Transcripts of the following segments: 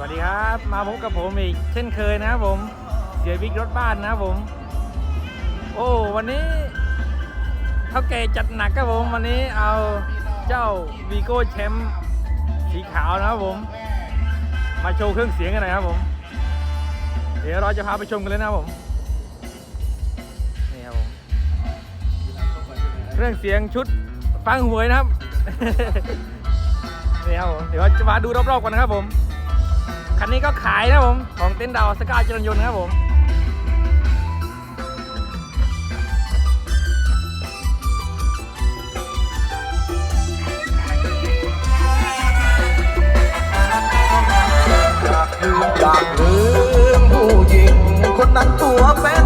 วัสดีครับ มาพบกับผมอีกเช่นเคยนะครับผม เสียบิ๊กรถบ้านนะครับผม โอ้วันนี้เท่าแก่จัดหนักครับผมวันนี้เอาเจ้าวีโก้แชมป์สีขาวนะครับผม มาโชว์เครื่องเสียงกันหน่อยครับผม เดี๋ยวเราจะพาไปชมกันเลยนะครับผมนี่ครับผมเครื่องเสียงชุดฟังหวยนะครับนี่ครับผมเดี๋ยวจะมาดูรอบๆกันนะครับผม คันนี้ก็ขายนะผม ของเต้นดาวสกาจรยนต์ครับผมอยากลืมผู้หญิงคนนั้นตัวแป็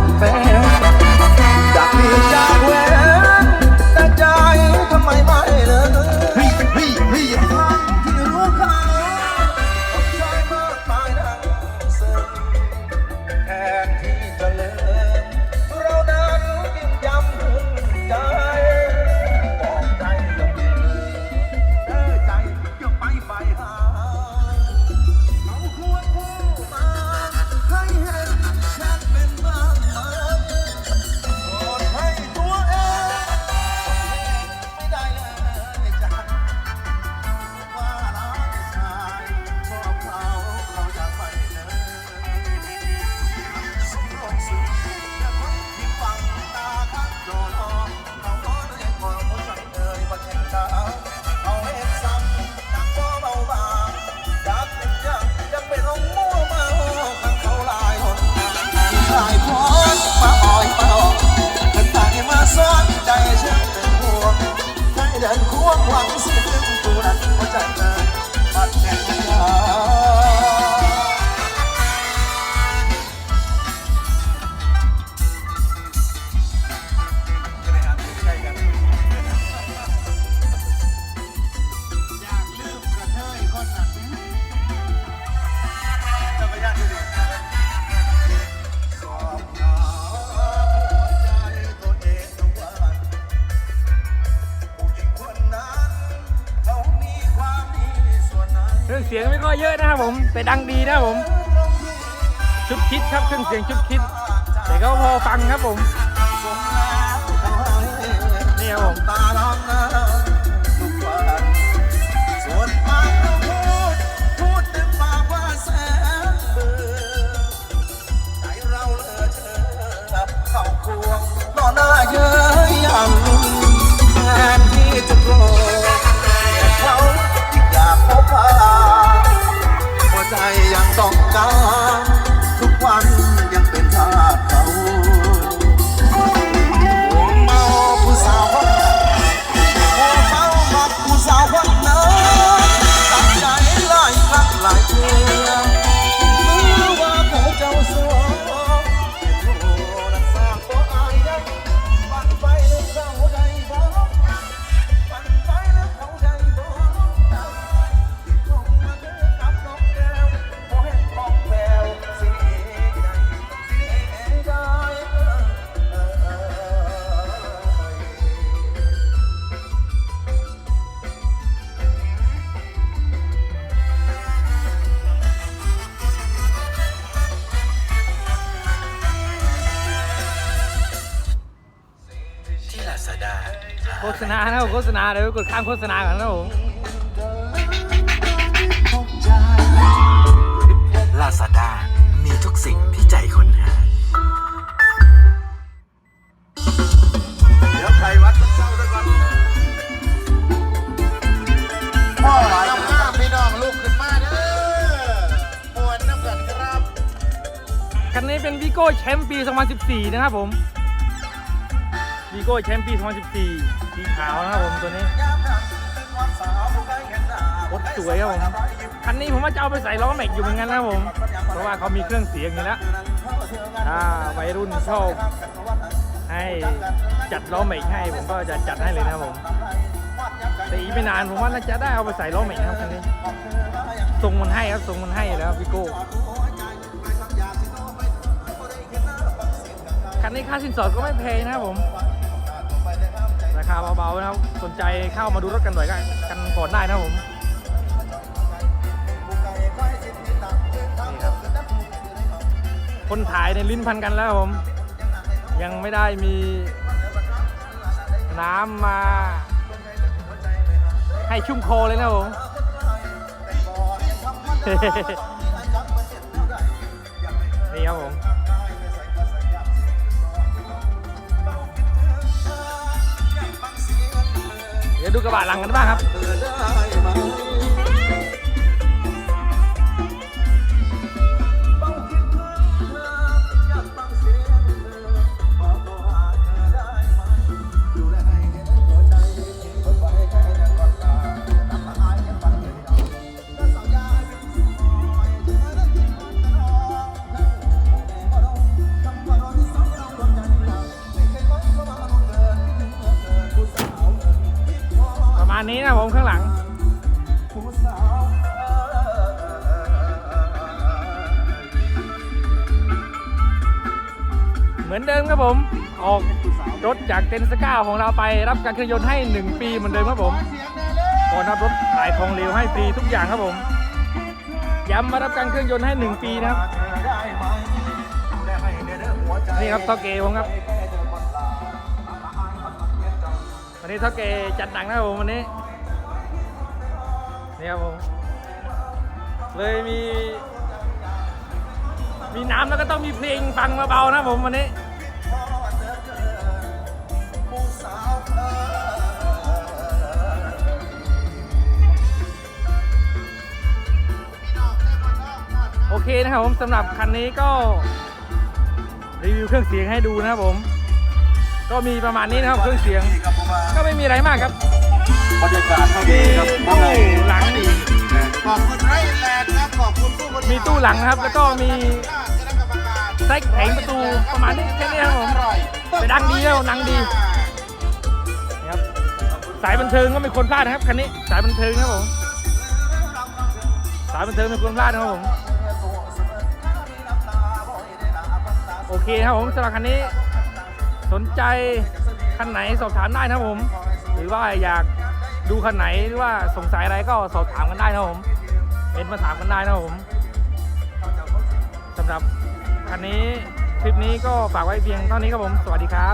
ายพรมาอ่อยมาออกเป็นทายมาสอนใจฉันเป็นห่วงให้เดินควงหวังสิ่งตัวนั้นหัวใจเลย เสียงไม่ค่อยเยอะนะครับผม แต่ดังดีนะผม ชุดคิดครับเครื่องเสียงชุดคิด แต่ก็พอฟังครับผมเนี่ครับผมตาล้างนะเชอะเข้าควงนอนหน้าเย้ยยัง ยังต้องการ โฆษณานะครับโฆษณาเดี๋ยวกดข้ามโฆษณาก่อนนะครับผมลาซาด้ามีทุกสิ่งที่ใจคนหา เดี๋ยวใครวัดมันเศร้าด้วยกันพ่อหลายน้ำน้ำพี่น้องลูกขึ้นมาเด้อมวนน้ำกันครับ คันนี้เป็นวีโก้แชมป์ปี 2014 นะครับผม วีโก้แชมป์ปี 2014 สีขาวนะครับผมตัวนี้โคตรสวยครับผม คันนี้ผมว่าจะเอาไปใส่ล้อแม็กอยู่เหมือนกันนะครับผม เพราะว่าเขามีเครื่องเสียงอยู่แล้วถ้าวัยรุ่นชอบให้จัดล้อแม็กให้ผมก็จะจัดให้เลยนะครับผมแต่อีกไม่นานผมว่าน่าจะได้เอาไปใส่ล้อแม็กนะครับคันนี้ทรงมันให้ครับทรงมันให้แล้วพี่โก้คันนี้ค่าสินสอดก็ไม่แพงนะครับผม ราคาเบาๆนะครับ สนใจเข้ามาดูรถกันหน่อยกันก่อนได้นะครับผมคนถ่ายในลิ้นพันกันแล้วครับผม ยังไม่ได้มีน้ำมาให้ชุ่มโคอเลยนะครับผมนี่ครับผม เดี๋ยวดูกระบะหลังกันบ้างครับ มือนเดิมครับผม ออกรถจากเต็นท์สก้าของเราไปรับการเครื่องยนต์ให้ 1 ปีเหมือนเดิมครับผมก่อนรับรถถ่ายของเหลวให้ฟรีทุกอย่างครับผม ย้ำมารับการเครื่องยนต์ให้ 1 ปีนะครับนี่ครับท่าเกผมครับวันนี้ท่าเกจัดหนังนะครับผมวันนี้นี่ครับผมเลยมีมีน้ำแล้วก็ต้องมีเพลงฟังมาเบาๆนะครับผมวันนี้ เคนะครับผมสำหรับคันนี้ก็รีวิวเครื่องเสียงให้ดูนะครับผม ก็มีประมาณนี้นะครับเครื่องเสียง ก็ไม่มีอะไรมากครับบรรยากาศไม่มีดีครับตู้หลังขอบคุณไรแลนด์ครับขอบคุณผู้บริหารมีตู้หลังนะครับ แล้วก็มีคณะกแผงประตูประมาณนี้แค่นี้ครับผมอร่อยแต่ดังดีแล้วดังดีนะครับสายบันเทิงก็ไม่ควรพลาดนะครับคันนี้สายบันเทิงครับผมสายบันเทิงไม่ควรพลาดนะครับผม โอเคครับผมสำหรับคันนี้ สนใจคันไหนสอบถามได้นะครับผม หรือว่าอยากดูคันไหนหรือว่าสงสัยอะไรก็สอบถามกันได้นะครับผมเม้นต์มาถามกันได้นะครับผมสำหรับคันนี้คลิปนี้ก็ฝากไว้เพียงเท่านี้ครับผม สวัสดีครับ